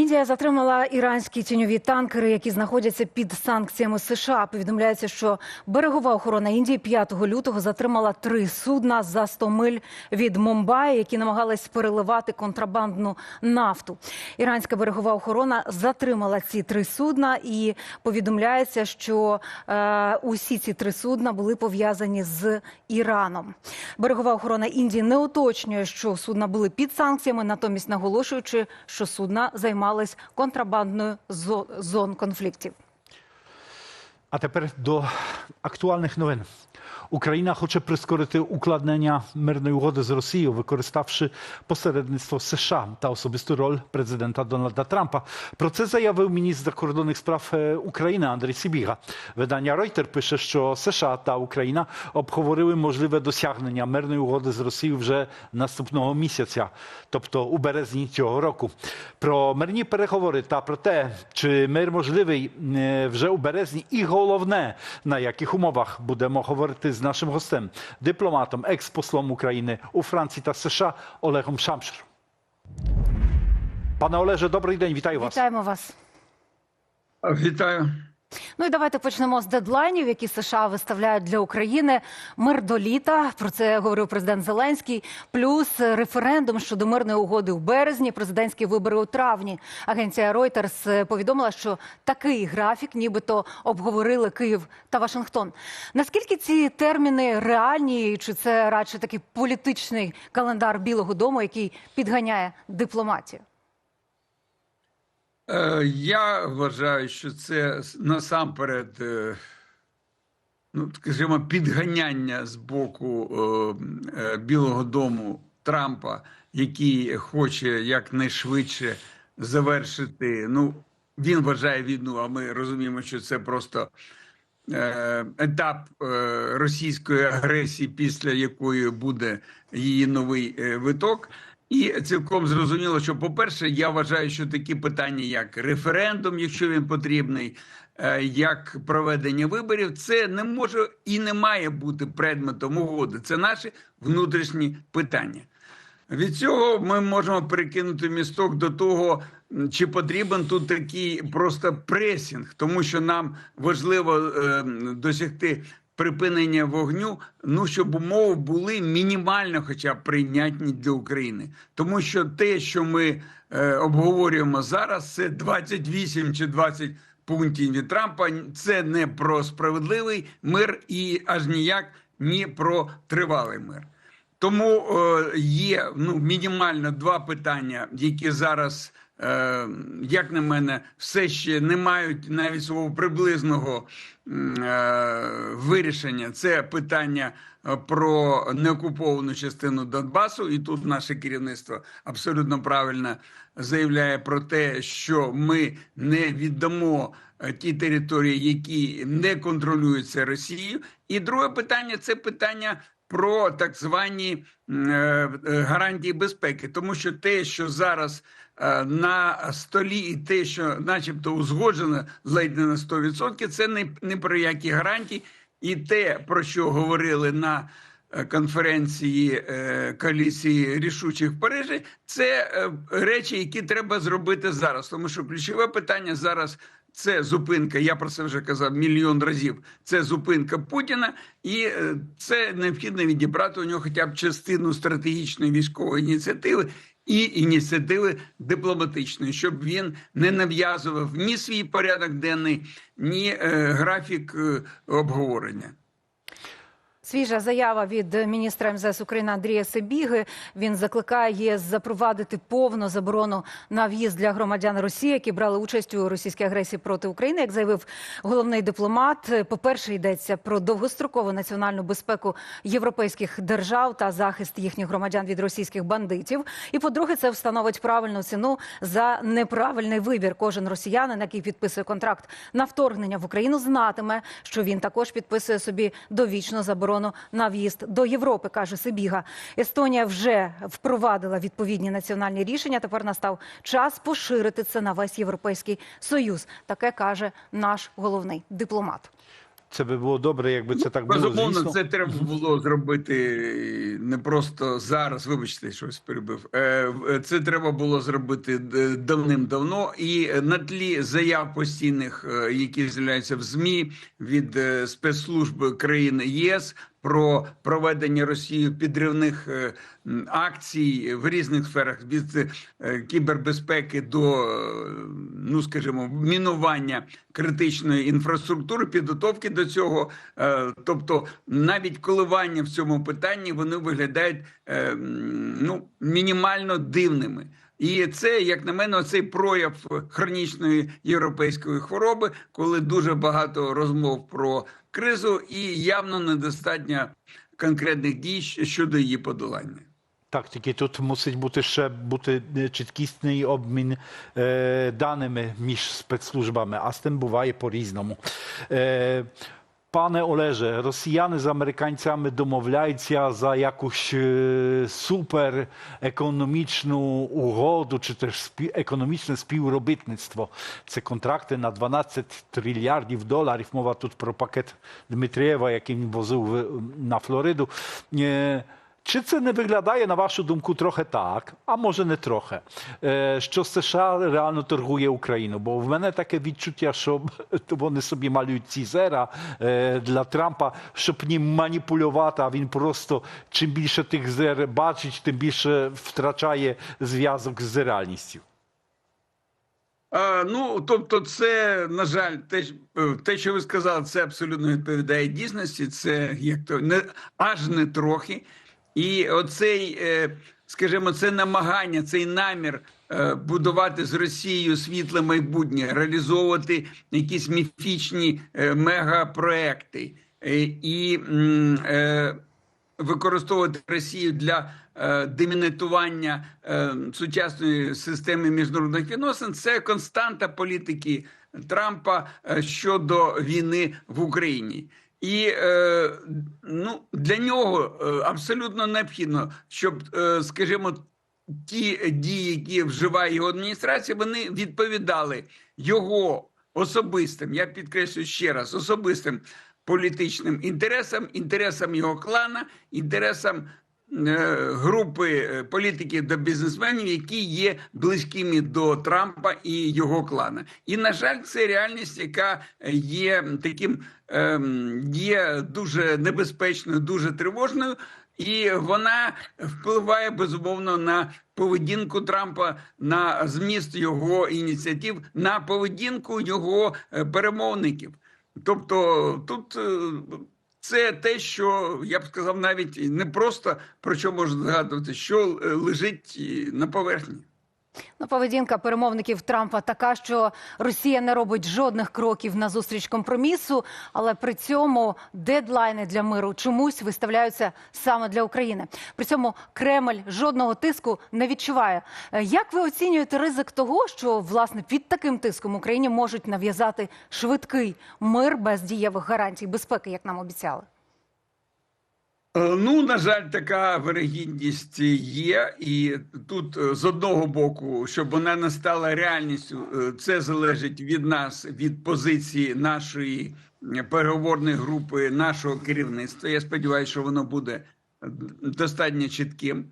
Індія затримала іранські тіньові танкери, які знаходяться під санкціями США. Повідомляється, що берегова охорона Індії 5 лютого затримала три судна за 100 миль від Мумбаї, які намагались переливати контрабандну нафту. Іранська берегова охорона затримала ці три судна, і повідомляється, що е, усі ці три судна були пов'язані з Іраном. Берегова охорона Індії не уточнює, що судна були під санкціями, натомість наголошуючи, що судна займались контрабандною зо- зон конфліктів. А тепер до актуальних новин. Україна хоче прискорити укладнення мирної угоди з Росією, використавши посередництво США та особисту роль президента Дональда Трампа. Про це заявив міністр закордонних справ е, України Андрій Сібіга. Видання Reuters пише, що США та Україна обговорили можливе досягнення мирної угоди з Росією вже наступного місяця, тобто у березні цього року. Про мирні переговори та про те, чи мир можливий е, вже у березні, і головне, на яких умовах будемо говорити з нашим гостем, дипломатом, екс-послом України у Франції та США Олегом Шамшер. Пане Олеже, добрий день, вітаю вас. Вітаємо вас. Вітаю. Ну і давайте почнемо з дедлайнів, які США виставляють для України. Мир до літа. Про це говорив президент Зеленський. Плюс референдум щодо мирної угоди у березні, президентські вибори у травні. Агенція Reuters повідомила, що такий графік, нібито обговорили Київ та Вашингтон. Наскільки ці терміни реальні, чи це радше такий політичний календар Білого Дому, який підганяє дипломатію? Е, Я вважаю, що це насамперед, е, ну скажімо, підганяння з боку е, Білого Дому Трампа, який хоче якнайшвидше завершити. Ну, він вважає війну, а ми розуміємо, що це просто етап російської агресії, після якої буде її новий виток. І цілком зрозуміло, що, по-перше, я вважаю, що такі питання, як референдум, якщо він потрібний, е, як проведення виборів, це не може і не має бути предметом угоди. Це наші внутрішні питання. Від цього ми можемо перекинути місток до того, чи потрібен тут такий просто пресінг, тому що нам важливо е, досягти припинення вогню. Ну щоб умови були мінімально, хоча прийнятні для України, тому що те, що ми е, обговорюємо зараз, це 28 чи 20 пунктів від Трампа. Це не про справедливий мир і аж ніяк ні про тривалий мир. Тому е, є ну мінімально два питання, які зараз, як на мене, все ще не мають навіть свого приблизного е, вирішення. Це питання е, про неокуповану частину Донбасу, і тут наше керівництво абсолютно правильно заявляє про те, що ми не віддамо е, ті території, які не контролюються Росією. І друге питання це питання про так звані е, е, гарантії безпеки, тому що те, що зараз е, на столі, і те, що, начебто, узгоджено ледь не на 100%, це не, не про які гарантії, і те, про що говорили на конференції коаліції рішучих в Парижі, це речі, які треба зробити зараз, тому що ключове питання зараз. Це зупинка, я про це вже казав мільйон разів. Це зупинка Путіна, і е, це необхідно відібрати у нього хоча б частину стратегічної військової ініціативи і ініціативи дипломатичної, щоб він не нав'язував ні свій порядок денний, ні е, графік е, обговорення. Свіжа заява від міністра МЗС України Андрія Сибіги. Він закликає запровадити повну заборону на в'їзд для громадян Росії, які брали участь у російській агресії проти України. Як заявив головний дипломат, по перше йдеться про довгострокову національну безпеку європейських держав та захист їхніх громадян від російських бандитів. І по-друге, це встановить правильну ціну за неправильний вибір. Кожен росіянин, який підписує контракт на вторгнення в Україну, знатиме, що він також підписує собі довічну заборону на в'їзд до Європи, каже Сибіга. Естонія вже впровадила відповідні національні рішення. Тепер настав час поширити це на весь європейський союз. Таке каже наш головний дипломат. Це би було добре, якби це так було. Безумовно, Звісно. це треба було зробити не просто зараз. Вибачте, щось перебив. Е, Це треба було зробити давним-давно. І на тлі заяв постійних, е, які з'являються в змі від спецслужби спецслужб країн ЄС. Про проведення Росією підривних е, акцій в різних сферах від е, кібербезпеки до, е, ну скажімо, мінування критичної інфраструктури, підготовки до цього. Тобто, навіть коливання в цьому питанні вони виглядають ну мінімально дивними. І це, як на мене, цей прояв хронічної європейської хвороби, коли дуже багато розмов про кризу і явно недостатньо конкретних дій щодо її подолання. Так, тільки тут мусить бути ще бути е, чіткісний обмін е, даними між спецслужбами, а з тим буває по-різному. Е, Пане Олеже, росіяни з американцями домовляються за якусь е, супер економічну угоду чи теж спі- економічне співробітництво. Це контракти на 12 трильярдів доларів. Мова тут про пакет Дмитрієва, який він возив в- на Флориду. Чи це не виглядає, на вашу думку, трохи так, а може не трохи, що США реально торгує Україну? Бо в мене таке відчуття, що вони собі малюють цізера для Трампа, щоб ним маніпулювати, а він просто чим більше тих зер бачить, тим більше втрачає зв'язок з реальністю. А, ну, тобто, це, на жаль, те, те, що ви сказали, це абсолютно відповідає дійсності. Це як то не аж не трохи. І оцей, е, скажімо, це намагання, цей намір е, будувати з Росією світле майбутнє, реалізовувати якісь міфічні е, мегапроекти. І використовувати Росію для демінетування е, сучасної системи міжнародних відносин це константа політики Трампа щодо війни в Україні. І е, ну, для нього е, абсолютно необхідно, щоб, е, скажімо, ті дії, які вживає його адміністрація, вони відповідали його особистим, я підкреслюю ще раз, особистим політичним інтересам, інтересам його клана, інтересам групи е, політиків та бізнесменів, які є близькими до Трампа і його клана. І на жаль, це реальність, яка є таким ем, є дуже небезпечною, дуже тривожною. І вона впливає безумовно на поведінку Трампа, на зміст його ініціатив, на поведінку його е, перемовників. Тобто тут е, це те, що я б сказав, навіть не просто про що можна згадувати, що е, лежить е, на поверхні. Ну, поведінка перемовників Трампа така, що Росія не робить жодних кроків на зустріч компромісу, але при цьому дедлайни для миру чомусь виставляються саме для України. При цьому Кремль жодного тиску не відчуває. Е, Як ви оцінюєте ризик того, що власне під таким тиском Україні можуть нав'язати швидкий мир без дієвих гарантій безпеки, як нам обіцяли? Е, Ну, на жаль, така вирогідність є, і тут е, з одного боку, щоб вона не стала реальністю, е, це залежить від нас, від позиції нашої переговорної групи, нашого керівництва. Я сподіваюся, що воно буде достатньо чітким.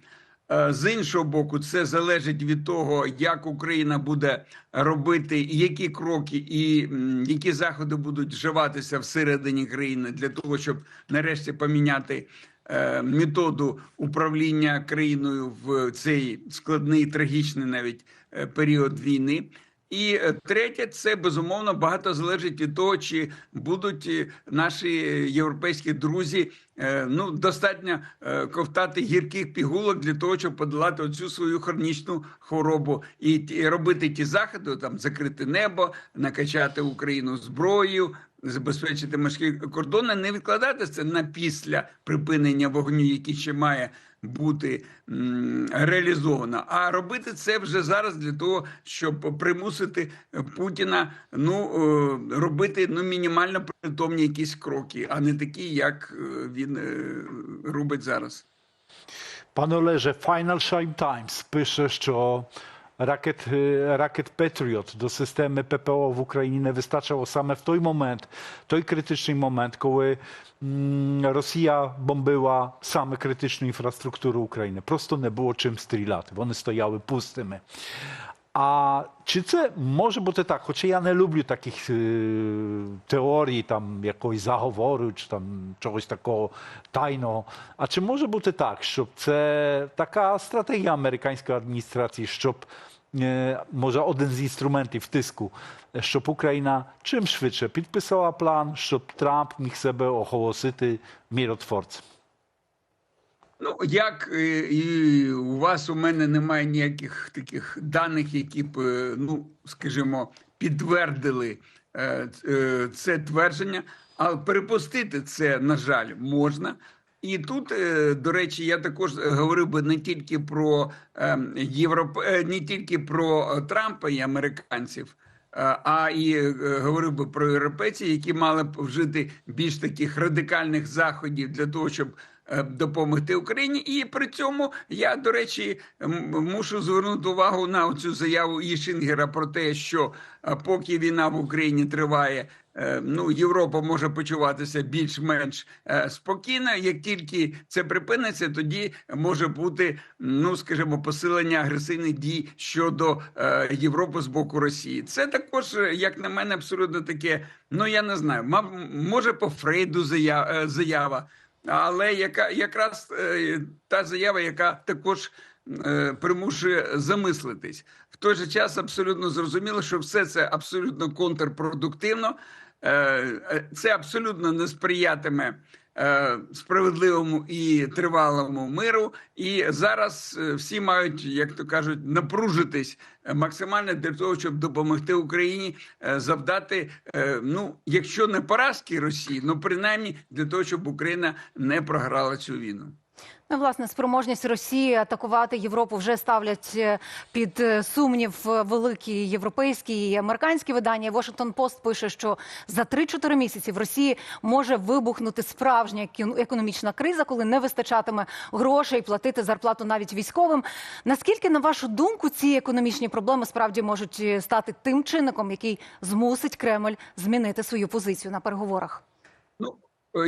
Е, З іншого боку, це залежить від того, як Україна буде робити, які кроки і які заходи будуть вживатися всередині країни для того, щоб нарешті поміняти е, методу управління країною в цей складний, трагічний навіть е, період війни. І е, третє, це безумовно багато залежить від того, чи будуть е, наші європейські друзі е, ну достатньо ковтати гірких пігулок для того, щоб подолати оцю свою хронічну хворобу і робити ті заходи, там закрити небо, накачати Україну зброєю. Забезпечити морські кордони, не відкладати це на після припинення вогню, який ще має бути реалізована. а робити це вже зараз для того, щоб примусити Путіна ну е, робити ну мінімально притомні якісь кроки, а не такі, як е, він е, робить зараз. Пане Олеже, Financial Times пише, що rakiet, e, rakiet Patriot do systemy PPO в Україні не вистачило саме в той момент, той критичний момент, коли м, Росія бомбила саме критичну інфраструктуру України. Просто не було чим стріляти. Вони стояли пустими. А чи це може бути так? Хоча я не люблю таких е, теорій, там якоїсь заговору, чи там чогось такого тайного. А чи може бути так, щоб це така стратегія американської адміністрації, щоб е, може один з інструментів тиску, е, щоб Україна чим швидше підписала план, щоб Трамп міг себе оголосити міротворцем? Ну, як е, і у вас у мене немає ніяких таких даних, які б, е, ну скажімо, підтвердили е, це твердження, але перепустити це, на жаль, можна. І тут, до речі, я також говорив би не тільки про ем, Європ... не тільки про Трампа і американців, а і е, говорив би про європейців, які мали б вжити більш таких радикальних заходів для того, щоб е, допомогти Україні. І при цьому я, до речі, мушу звернути увагу на цю заяву Ішингера про те, що е, поки війна в Україні триває. Е, Ну, Європа може почуватися більш-менш е, спокійно. Як тільки це припиниться, тоді може бути, ну скажімо, посилення агресивних дій щодо е, Європи з боку Росії. Це також, як на мене, абсолютно таке. Ну я не знаю, мав може по Фрейду заява, але яка якраз та заява, яка також примушує замислитись. В той же час абсолютно зрозуміло, що все це абсолютно контрпродуктивно, це абсолютно не сприятиме е, справедливому і тривалому миру. І зараз е, всі мають, як то кажуть, напружитись е, максимально для того, щоб допомогти Україні е, завдати, е, ну якщо не поразки Росії, ну принаймні для того, щоб Україна не програла цю війну. Ну, власне, спроможність Росії атакувати Європу вже ставлять е, під е, сумнів е, великі європейські і американські видання. Washington Post пише, що за 3-4 місяці в Росії може вибухнути справжня економічна криза, коли не вистачатиме грошей платити зарплату навіть військовим. Наскільки, на вашу думку, ці економічні проблеми справді можуть стати тим чинником, який змусить Кремль змінити свою позицію на переговорах? Ну,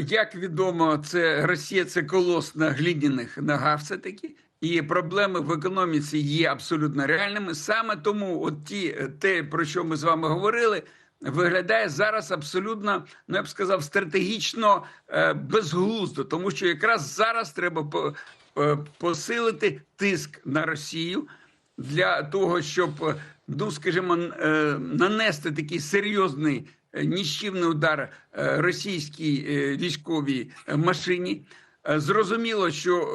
як відомо, це Росія це колос на глиняних ногах все таки. І проблеми в економіці є абсолютно реальними. Саме тому, от ті, е, те, про що ми з вами говорили, виглядає зараз абсолютно, ну я б сказав, стратегічно е, безглуздо, тому що якраз зараз треба по, е, посилити тиск на Росію для того, щоб, е, ну скажімо, е, нанести такий серйозний е, ніщівний удар е, російській е, військовій машині. Зрозуміло, що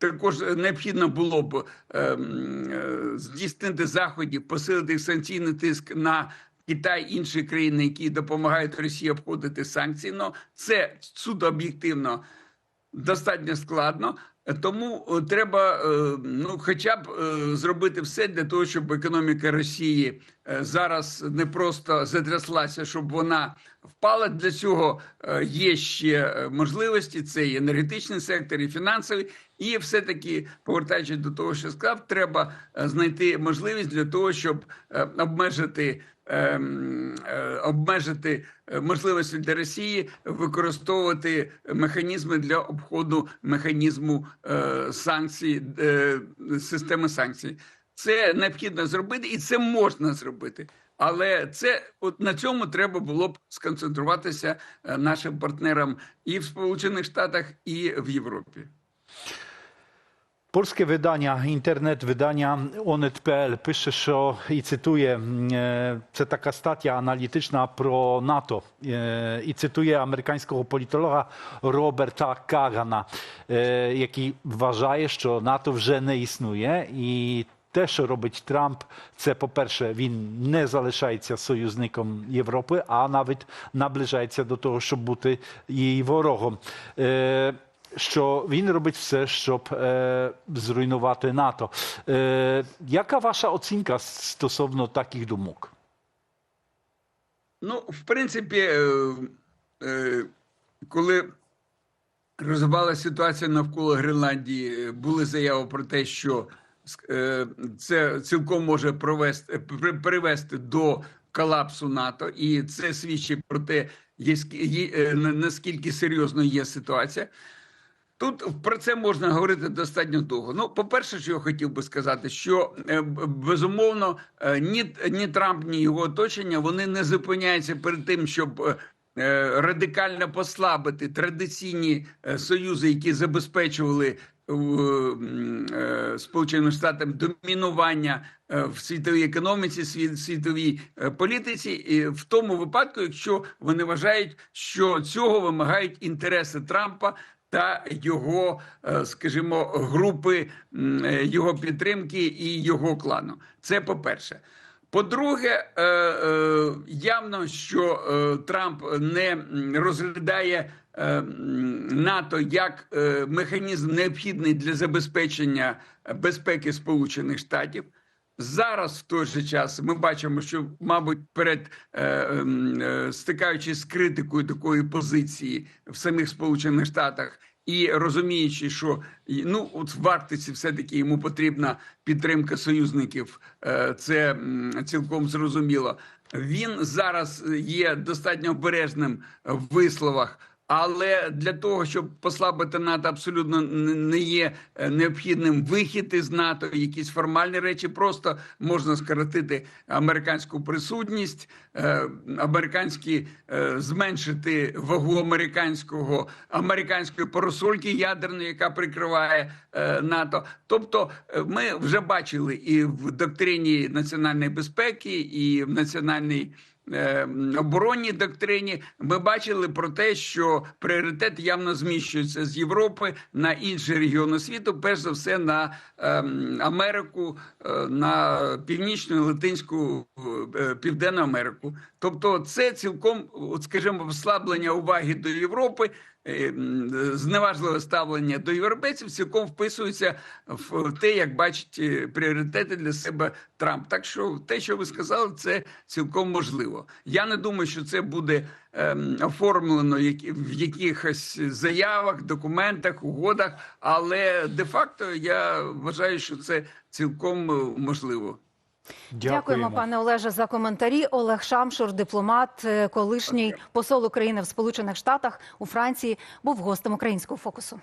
також необхідно було б е, м, е, здійснити заходів, посилити санкційний тиск на Китай, інші країни, які допомагають Росії обходити санкції. Ну, це суто об'єктивно достатньо складно. Тому е, треба е, ну, хоча б е, зробити все для того, щоб економіка Росії зараз не просто затряслася, щоб вона впала. Для цього е, є ще е, можливості. Це і енергетичний сектор, і фінансовий. І все-таки, повертаючись до того, що сказав, треба е, знайти можливість для того, щоб е, обмежити. ем, е, Обмежити е, можливості для Росії використовувати механізми для обходу механізму е, санкцій, е, системи санкцій. Це необхідно зробити, і це можна зробити. Але це от на цьому треба було б сконцентруватися е, нашим партнерам і в Сполучених Штатах, і в Європі. Polskie wydania, internet wydania onet.pl pisze, е, це така стаття аналітична про НАТО, е, і цитує американського політолога Роберта Кагана, е, який вважає, що НАТО вже не існує. І те, що робить Трамп, це, по-перше, він не залишається союзником Європи, а навіть наближається до того, щоб бути її ворогом. Е, що він робить все, щоб е, зруйнувати НАТО. Е, яка ваша оцінка стосовно таких думок? Ну, в принципі, е, е, коли розвивалася ситуація навколо Гренландії, е, були заяви про те, що це цілком може провести привести до колапсу НАТО, і це свідчить про те, е, наскільки серйозно є ситуація. Тут про це можна говорити достатньо довго. Ну, по-перше, що я хотів би сказати, що е, безумовно е, ні, ні Трамп, ні його оточення вони не зупиняються перед тим, щоб е, е, радикально послабити традиційні е, союзи, які забезпечували е, е, Сполученим Штатам домінування е, в світовій економіці, світ- світовій е, політиці, і в тому випадку, якщо вони вважають, що цього вимагають інтереси Трампа та його, е, скажімо, групи е, його підтримки і його клану. Це по-перше. По-друге, е, е, явно, що е, Трамп не розглядає НАТО як механізм необхідний для забезпечення безпеки Сполучених Штатів. Зараз в той же час ми бачимо, що, мабуть, перед стикаючись з критикою такої позиції в самих Сполучених Штатах. І розуміючи, що ну от в Арктиці все-таки йому потрібна підтримка союзників, е, це цілком зрозуміло. Він зараз є достатньо обережним в висловах. Але для того, щоб послабити НАТО, абсолютно не є е, необхідним вихід із НАТО, якісь формальні речі. Просто можна скоротити американську присутність, е, американські е, зменшити вагу американського американської парасольки ядерної, яка прикриває НАТО. Тобто, ми вже бачили і в доктрині національної безпеки, і в національній оборонній доктрині ми бачили про те, що пріоритет явно зміщується з Європи на інші регіони світу, перш за все на ем, Америку, е, на північну латинську е, південну Америку. Тобто, це цілком, скажімо, послаблення уваги до Європи. Е, Зневажливе ставлення до європейців цілком вписується в те, як бачить е, пріоритети для себе Трамп. Так що те, що ви сказали, це цілком можливо. Я не думаю, що це буде ем, оформлено в якихось заявах, документах, угодах, але де-факто я вважаю, що це цілком е, можливо. Дякуємо, пане Олеже, за коментарі. Олег Шамшур, дипломат, е, колишній посол України в Сполучених Штатах у Франції, був гостем українського фокусу.